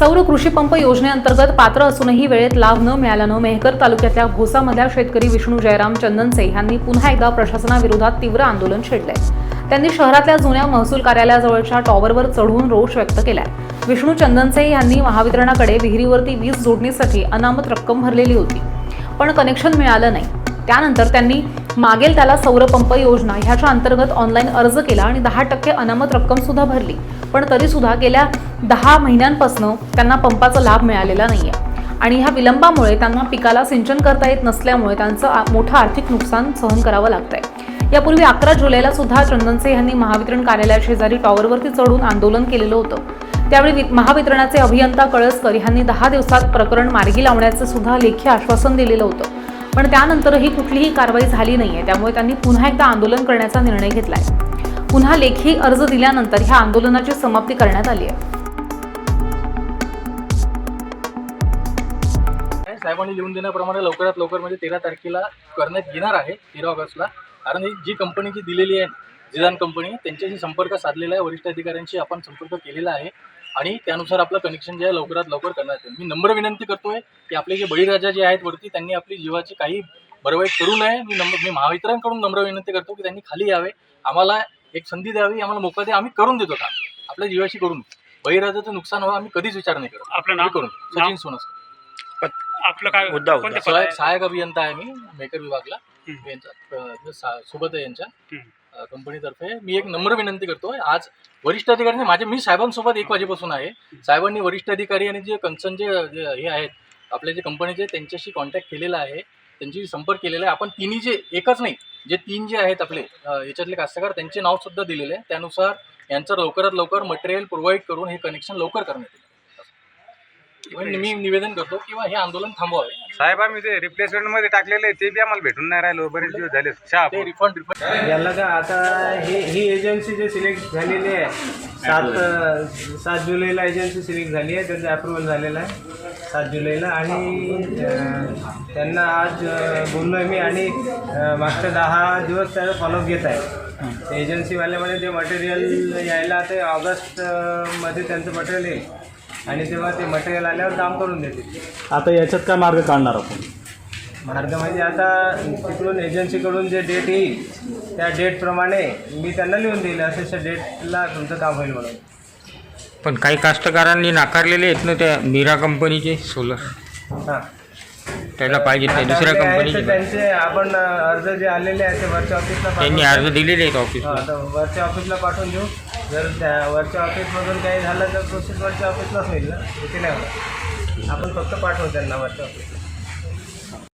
सौर कृषी पंप योजनेअंतर्गत पात्र असूनही वेळेत लाभ न मिळाल्यानं मेहकर तालुक्यातल्या भोसामधल्या शेतकरी विष्णू जयराम चंदनसे यांनी पुन्हा एकदा प्रशासनाविरोधात तीव्र आंदोलन छेडलंय. त्यांनी शहरातल्या जुन्या महसूल कार्यालयाजवळच्या टॉवरवर चढून रोष व्यक्त केलाय. विष्णू चंदनसे यांनी महावितरणाकडे विहिरीवरती वीज जोडणीसाठी अनामत रक्कम भरलेली होती. पण कनेक्शन मिळालं नाही. त्यानंतर त्यांनी मागेल त्याला सौरपंप योजना. ह्याच्या अंतर्गत ऑनलाईन अर्ज केला आणि दहा टक्के अनामत रक्कम सुद्धा भरली. पण तरी सुद्धा गेल्या दहा महिन्यांपासून त्यांना पंपाचा लाभ मिळालेला नाहीये. आणि ह्या विलंबामुळे त्यांना पिकाला सिंचन करता येत नसल्यामुळे त्यांचं मोठं आर्थिक नुकसान सहन करावं लागतंय. यापूर्वी अकरा जुलैला सुद्धा चंदनसे यांनी महावितरण कार्यालयाशेजारी टॉवरवरती चढून आंदोलन केलेलं होतं. त्यावेळी वि- महावितरणाचे अभियंता कळसकर यांनी दहा दिवसात प्रकरण मार्गी लावण्याचं सुद्धा लेखी आश्वासन दिलेलं होतं. पण त्यानंतरही कुठलीही कारवाई झाली नाहीये. त्यामुळे त्यांनी पुन्हा एकदा आंदोलन करण्याचा निर्णय घेतलाय. पुन्हा लेखी अर्ज दिल्यानंतर ह्या आंदोलनाची समाप्ती करण्यात आली आहे. आहे. साहेबांनी लिहून देण्याप्रमाणे लवकरात लवकर म्हणजे तेरा तारखेला करण्यात येणार आहे तेरा ऑगस्टला. कारण ही जी कंपनी जी दिलेली आहे जिदान कंपनी त्यांच्याशी संपर्क साधलेला आहे वरिष्ठ अधिकाऱ्यांशी आपण संपर्क केलेला आहे आणि त्यानुसार आपलं कनेक्शन जे आहे लवकरात लवकर करण्यात येईल. मी नम्र विनंती करतोय की आपले जे बळीराजा जे आहेत वरती त्यांनी आपली जीवाची काही बरवाईट करू नये. मी नम्र मी महावितरणकडून नम्र विनंती करतो की त्यांनी खाली यावे. आम्हाला एक संधी द्यावी आम्हाला मोका द्या आम्ही करून देतो काम. आपल्या जीवाशी करून बळीराजाचं नुकसान व्हावं आम्ही कधीच विचार नाही करत. आपलं नाव? हे करून? सचिन सोनसकर. आपलं काय? मुद्दा होता. कोणत्या पद सहायक अभियंता आहे मी मेकर विभागला. यांच्या सा- सोबत आहे यांच्या. अ, कंपनीतर्फे. मी एक नम्र विनंती करतोय आज वरिष्ठ अधिकाऱ्यांनी माझे मी साहेबांसोबत एक वाजेपासून आहे. साहेबांनी वरिष्ठ अधिकारी आणि जे कन्सर्न जे जे हे आहेत आपले जे कंपनीचे त्यांच्याशी कॉन्टॅक्ट केलेला आहे. त्यांच्याशी संपर्क केलेला आहे. आपण तिन्ही जे एकच नाही जे तीन जे आहेत आपले अ, याच्यातले कास्तकार त्यांचे नाव सुद्धा दिलेले आहे. त्यानुसार यांचं लवकरात लवकर मटेरियल प्रोव्हाइड करून हे कनेक्शन लवकर करण्यात येईल. मी निवेदन करतो किंवा हे आंदोलन थांबवावे. साहेब आम्ही ते रिप्लेसमेंटमध्ये टाकलेले आहे, ते बी आम्हाला भेटून नाही राहिलो. बरेच दिवस झाले. ते शहापूर रिफंड रिफंड याला का आता ही ही एजन्सी जे सिलेक्ट झालेली आहे सात सात जुलैला एजन्सी सिलेक्ट झाली आहे त्यांचं अप्रुव्हल झालेलं आहे सात जुलैला. आणि अ, त्यांना आज अ, बोललो आहे मी आणि अ, मागच्या दहा दिवस त्याचा फॉलोअप घेत आहे. एजन्सीवाल्यामध्ये जे मटेरियल यायला ते ऑगस्ट अ, मध्ये त्यांचं मटेरियल येईल. आणि तेव्हा ते मटेरियल आल्यावर काम करून देतील. आता याच्यात काय मार्ग काढणार आपण? मार्ग म्हणजे आता तिकडून एजन्सीकडून जे डेट येईल त्या डेटप्रमाणे मी त्यांना लिहून दिलं अशा डेटला तुमचं काम होईल म्हणून. पण काही कास्तकारांनी नाकारलेले आहेत ना त्या मीरा कंपनीचे सोलर? हां. त्याला पाहिजे ते दुसऱ्या आता आहे कंपनीचे त्यांचे आपण अर्ज जे आलेले आहेत ते वरच्या ऑफिसला त्यांनी अर्ज दिलेले आहेत ऑफिस हां वरच्या ऑफिसला पाठवून देऊ. जर त्या वरच्या ऑफिसमधून काही झालं तर प्रोसेस वरच्या ऑफिसलाच होईल ना? इथे नाही होणार. आपण फक्त पाठवू त्यांना वरच्या ऑफिसला.